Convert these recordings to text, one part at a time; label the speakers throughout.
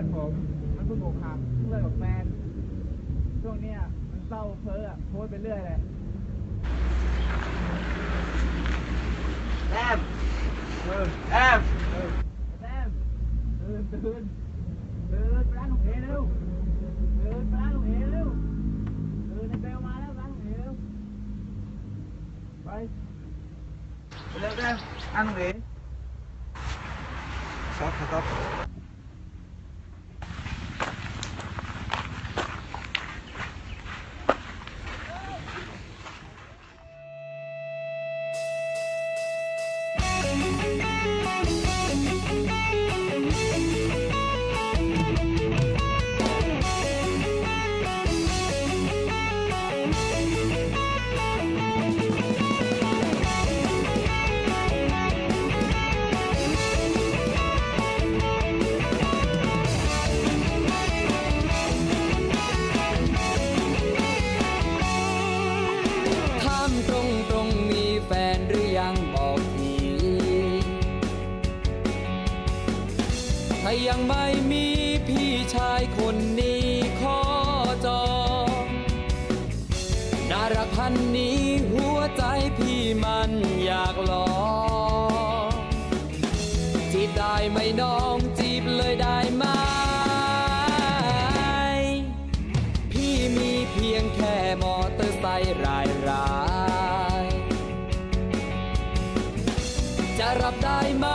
Speaker 1: อนผมมันเพิ่งอกหักเพิ่งเลิกกับแฟนช่วงเนี้ยมันเศร้าเพ้ออะโพสต์ไปเรื่อยเลย
Speaker 2: แอม
Speaker 1: เออ
Speaker 2: แอม
Speaker 1: เออแซมตื่นตื่นตื่นไปร้านของเอเร็วตื่นไปร้านของเอเร็วตื่นในเบลมาแล้วร้านของเอเร็วไปไปเร็วเร็วร้านของเอ
Speaker 2: สต็อปสต็
Speaker 3: มีเพียงแค่มอเตอร์ไซค์รายรายจะรับได้ไหม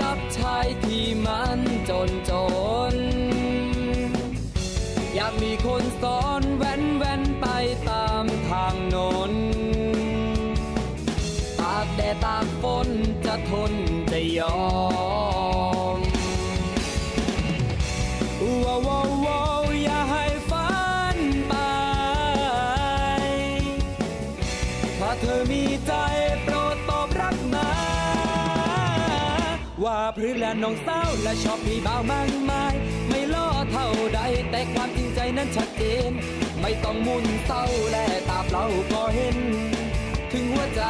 Speaker 3: กับชายที่มันจนจน อยากมีคนสอนแว้นแว้นไปตามทางนนตากแดดตากฝนจะทนจะยอม ใจโปรดตอบรักมา ว่าพรือและน้องสาวและชอบพี่บ่าวมากมาย ไม่ล่อเท่าใดแต่ความจริงใจนั้นชัดเจน ไม่ต้องมุนเศร้าและตาเปล่าก็เห็น ถึงหัวใจ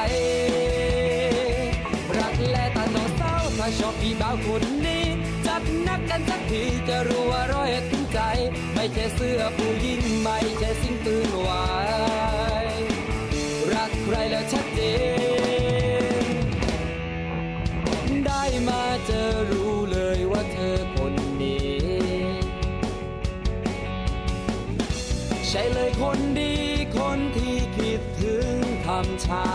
Speaker 3: รักและตาน้องสาวถ้าชอบพี่บ่าวคนนี้จัดนักกันสักทีจะรู้ว่าร้อยถึงใจ ไม่ใช่เสื้อผู้หญิงไม่ใช่สิ่งตื่นไหว ใครแล้วชัดเจน ได้มาเจอรู้เลยว่าเธอคนนี้ ใช่เลยคนดีคนที่คิดถึงทำเช้า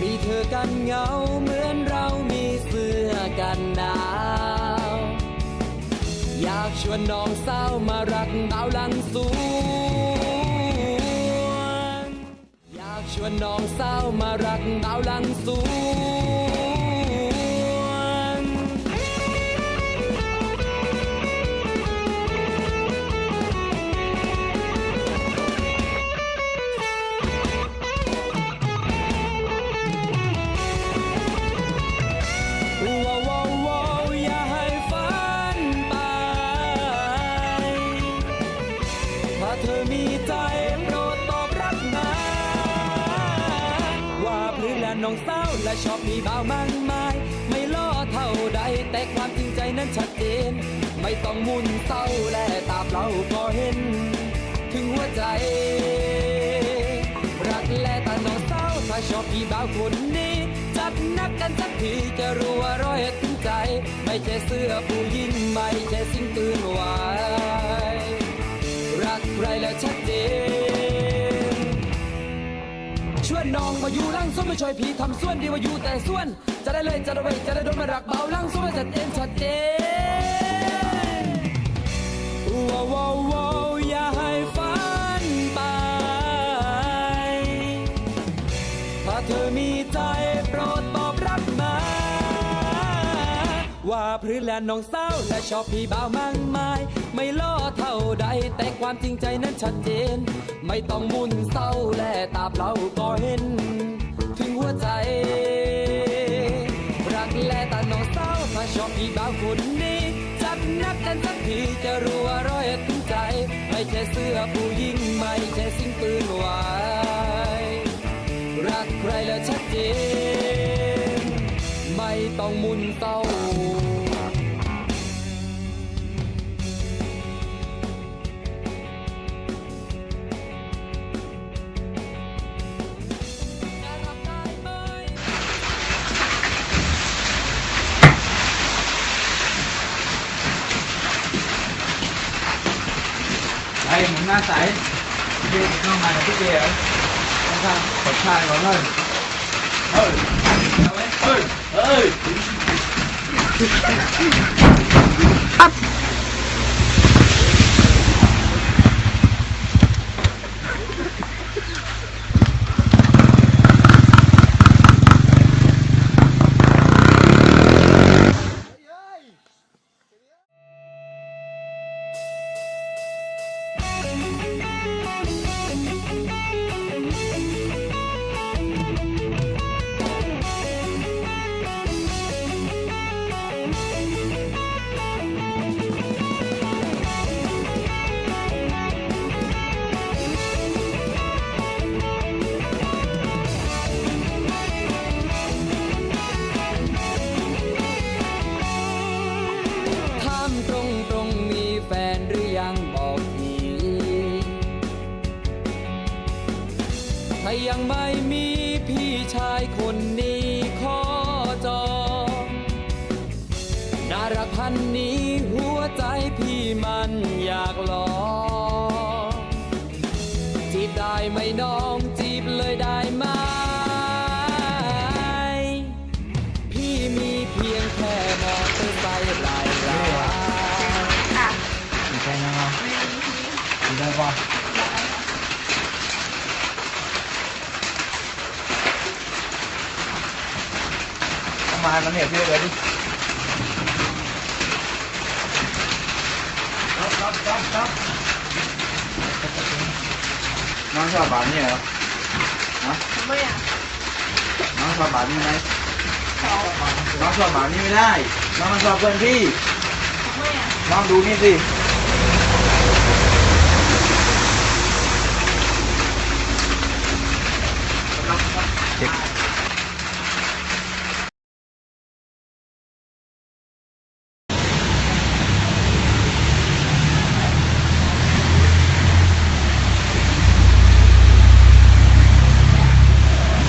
Speaker 3: มีเธอกันเหงาเหมือนเรามีเสื้อกันหนาวอยากชวนน้องสาวมารักดาวหลังสว ชวนน้องสาวมารักดาวลังสวนว้าวว้าวว้าวอย่าให้ฝันไปถ้าเธอมีใจ และชอบมีบ่าวมากมาย ไม่ล่อเท่าใด แต่ความจริงใจนั้นชัดเจน ไม่ต้องมุนเศร้าและตาเปล่าก็เห็น ถึงหัวใจ รักและตาน้องสาถ้าชอบพี่บ่าวคนนี้ จัดนักกันสักทีจะรู้ว่าร้อยถึงใจ ไม่ใช่เสื้อผู้หญิงไม่ใช่สิ่งตื่นไหวรักใครแล้วชัดเจน ชวนน้องมาอยู่ลังส้วมมาช่วยพี่ทำส่วนดีว่าอยู่แต่ส่วน จะได้เลยจะได้ไว้จะได้โดนมารักเบาลังส้วมชัดเจนชัดเจนว้าวว้าวว้าวอย่าให้ฝันไป ถ้าเธอมีใจโปรดตอบรับมา ว่าพรือและน้องสาวและชอบพี่บ่าวมากมาย ไม่ล่อเท่าใด แต่ความจริงใจนั้นชัดเจน ไม่ต้องมุนเศร้าและตาเปล่าก็เห็น ถึงหัวใจ รักและตาน้องสาวถ้าชอบพี่บ่าวคนนี้ จัดนักกันสักทีจะรู้ว่าร้อยถึงใจ ไม่ใช่เสื้อผู้หญิงไม่ใช่สิ่งปืนไหวรักใครแล้วชัดเจน ต้องมุนเศร้าไอ้
Speaker 1: หมุนหน้าใสพี่เข้ามาที่เดียวข้างๆขดชายมนเลยเฮ้ย เไม่
Speaker 3: มีพี่ชายคนนี้ขอจองนารพันนี้หัวใจพี่มันอยากลองจีบได้ไหมน้อง อ
Speaker 1: งชอบบานนี่เหรอฮะ
Speaker 2: ทำไมอะ
Speaker 1: น้องชอบบานนี่ไหม
Speaker 2: เขา
Speaker 1: น้องชอบบานนี่ไม่ได้ น้องมันชอบเพื่อนพี่
Speaker 2: ทำไมอะ
Speaker 1: น้องดูนี่สิ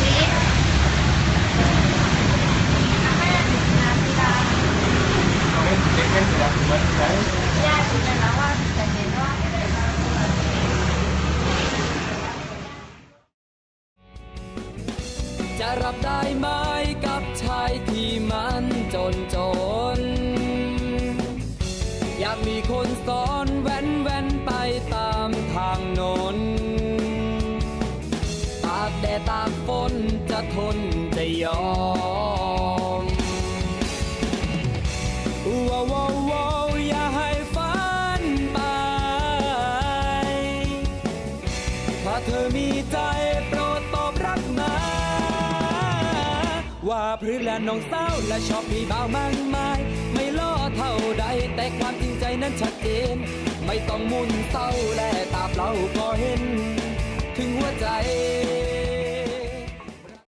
Speaker 2: นี่ทำไมอะถึงนาทีละญาติถึงแล้วว่าแต่เห็นว่า
Speaker 3: จะ รับได้ไหมกับชายที่มันจนจน อยากมีคนสอนแว้นแว้นไปตามทางนนตากแดดตากฝนจะทนจะยอม พรือและน้องเศร้าและชอบพี่บ่าวมากมาย ไม่ล่อเท่าใด แต่ความจริงใจนั้นชัดเจน ไม่ต้องมุนเศร้าและตาเปล่าก็เห็น ถึงหัวใจ